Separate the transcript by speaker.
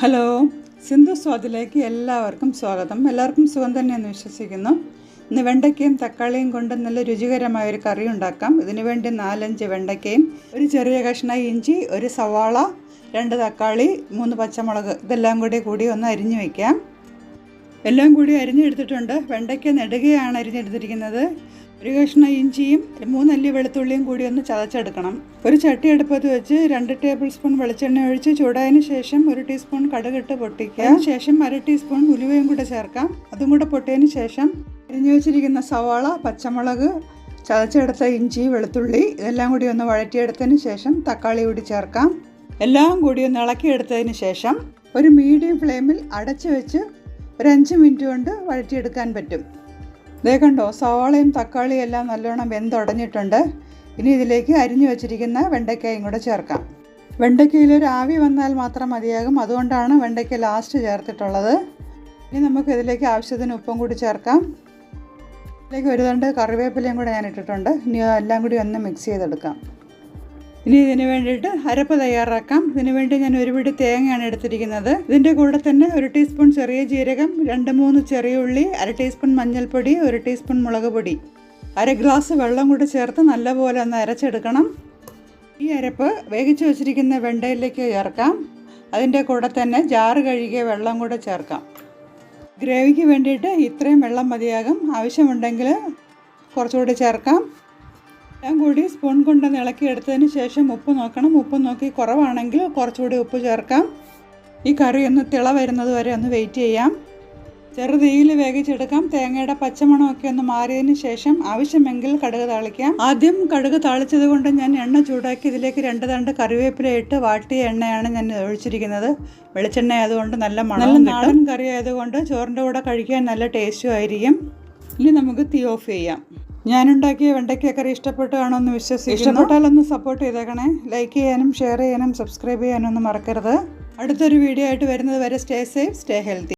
Speaker 1: Hello Sindhu സ്വാദിലേക്ക് എല്ലാവർക്കും സ്വാഗതം. എല്ലാവർക്കും സുഖം തന്നെയെന്ന് വിശ്വസിക്കുന്നു. ഇന്ന് വെണ്ടയ്ക്കയും തക്കാളിയും കൊണ്ട് നല്ല രുചികരമായ ഒരു കറി ഉണ്ടാക്കാം. ഇതിനുവേണ്ടി നാലഞ്ച് വെണ്ടയ്ക്കയും ഒരു ചെറിയ കഷ്ണം ഇഞ്ചി ഒരു സവാള രണ്ട് തക്കാളി മൂന്ന് പച്ചമുളക് ഇതെല്ലാം കൂടി കൂടി ഒന്ന് അരിഞ്ഞു വയ്ക്കാം എല്ലാം കൂടി അരിഞ്ഞെടുത്തിട്ടുണ്ട്. വെണ്ടയ്ക്ക നെടുകയാണ് അരിഞ്ഞെടുത്തിരിക്കുന്നത്. ഒരു കഷ്ണം ഇഞ്ചിയും മൂന്നല്ലി വെളുത്തുള്ളിയും കൂടി ഒന്ന് ചതച്ചെടുക്കണം. ഒരു ചട്ടി അടുപ്പത്ത് വെച്ച് രണ്ട് ടേബിൾ സ്പൂൺ വെളിച്ചെണ്ണ ഒഴിച്ച് ചൂടായതിനു ശേഷം ഒരു ടീസ്പൂൺ കടുകിട്ട് പൊട്ടിക്കുക. ശേഷം അര ടീസ്പൂൺ ഉലുവയും കൂടെ ചേർക്കാം. അതും കൂടെ പൊട്ടിയതിന് ശേഷം അരിഞ്ഞു വെച്ചിരിക്കുന്ന സവാള പച്ചമുളക് ചതച്ചെടുത്ത ഇഞ്ചി വെളുത്തുള്ളി ഇതെല്ലാം കൂടി ഒന്ന് വഴറ്റിയെടുത്തതിന് ശേഷം തക്കാളി കൂടി ചേർക്കാം. എല്ലാം കൂടി ഒന്ന് ഇളക്കിയെടുത്തതിന് ശേഷം ഒരു മീഡിയം ഫ്ലെയിമിൽ അടച്ചു വെച്ച് ഒരു അഞ്ച് മിനിറ്റ് കൊണ്ട് വഴറ്റിയെടുക്കാൻ പറ്റും. ദേ കണ്ടോ സവാളയും തക്കാളിയും എല്ലാം നല്ലോണം വെന്തുടഞ്ഞിട്ടുണ്ട്. ഇനി ഇതിലേക്ക് അരിഞ്ഞു വെച്ചിരിക്കുന്ന വെണ്ടയ്ക്കയും കൂടെ ചേർക്കാം. വെണ്ടയ്ക്കയിൽ ഒരു ആവി വന്നാൽ മാത്രം മതിയാകും. അതുകൊണ്ടാണ് വെണ്ടയ്ക്ക ലാസ്റ്റ് ചേർത്തിട്ടുള്ളത്. ഇനി നമുക്ക് ഇതിലേക്ക് ആവശ്യത്തിന് ഉപ്പും കൂടി ചേർക്കാം. ഇതിലേക്ക് ഒരു തണ്ട് കറിവേപ്പിലയും കൂടെ ഞാൻ ഇട്ടിട്ടുണ്ട്. ഇനി എല്ലാം കൂടി ഒന്ന് മിക്സ് ചെയ്തെടുക്കാം. ഇനി ഇതിന് വേണ്ടിയിട്ട് അരപ്പ് തയ്യാറാക്കാം. ഇതിന് വേണ്ടി ഞാൻ ഒരു പിടി തേങ്ങയാണ് എടുത്തിരിക്കുന്നത്. ഇതിന്റെ കൂടെ തന്നെ ഒരു ടീസ്പൂൺ ചെറിയ ജീരകം രണ്ട് മൂന്ന് ചെറിയ ഉള്ളി അര ടീസ്പൂൺ മഞ്ഞൾപ്പൊടി ഒരു ടീസ്പൂൺ മുളക് പൊടി. അര ഗ്ലാസ് വെള്ളം കൂടി ചേർത്ത് നല്ലപോലെ ഒന്ന് അരച്ചെടുക്കണം. ഈ അരപ്പ് വേവിച്ച് വെച്ചിരിക്കുന്ന വെണ്ടയിലേക്ക് ചേർക്കാം. അതിന്റെ കൂടെ തന്നെ ജാറ് കഴുകിയ വെള്ളം കൂടെ ചേർക്കാം. ഗ്രേവിക്ക് വേണ്ടിയിട്ട് ഇത്രയും വെള്ളം മതിയാകും. ആവശ്യമുണ്ടെങ്കിൽ കുറച്ചുകൂടി ചേർക്കാം. എല്ലാം കൂടി സ്പൂൺ കൊണ്ട് ഇളക്കി എടുത്തതിന് ശേഷം ഉപ്പ് നോക്കണം. ഉപ്പ് നോക്കി കുറവാണെങ്കിൽ കുറച്ചുകൂടി ഉപ്പ് ചേർക്കാം. ഈ കറി ഒന്ന് തിള വരുന്നത് വരെ ഒന്ന് വെയിറ്റ് ചെയ്യാം. ചെറുതീയിൽ വേവിച്ചെടുക്കാം. തേങ്ങയുടെ പച്ചമണമൊക്കെ ഒന്ന് മാറിയതിന് ശേഷം ആവശ്യമെങ്കിൽ കടുക് താളിക്കാം. ആദ്യം കടുക് താളിച്ചത് കൊണ്ട് ഞാൻ എണ്ണ ചൂടാക്കി ഇതിലേക്ക് രണ്ട് തണ്ട് കറിവേപ്പില ഇട്ട് വാട്ടിയ എണ്ണയാണ് ഞാൻ ഒഴിച്ചിരിക്കുന്നത്. വെളിച്ചെണ്ണ ആയതുകൊണ്ട് നല്ല മണം നല്ല നാടൻ കറി ആയതുകൊണ്ട് ചോറിന്റെ കൂടെ കഴിക്കാൻ നല്ല ടേസ്റ്റും ആയിരിക്കും. ഇനി നമുക്ക് തീ ഓഫ് ചെയ്യാം. ഞാനുണ്ടാക്കിയ വെണ്ടയ്ക്ക കറി ഇഷ്ടപ്പെട്ടു എന്ന് വിശ്വസിക്കുന്നു. ഇഷ്ടപ്പെട്ടാലൊന്ന് സപ്പോർട്ട് ചെയ്തേക്കണേ. ലൈക്ക് ചെയ്യാനും ഷെയർ ചെയ്യാനും സബ്സ്ക്രൈബ് ചെയ്യാനും ഒന്നും മറക്കരുത്. അടുത്തൊരു വീഡിയോ ആയിട്ട് വരുന്നത് വരെ സ്റ്റേ സേഫ് സ്റ്റേ ഹെൽത്തി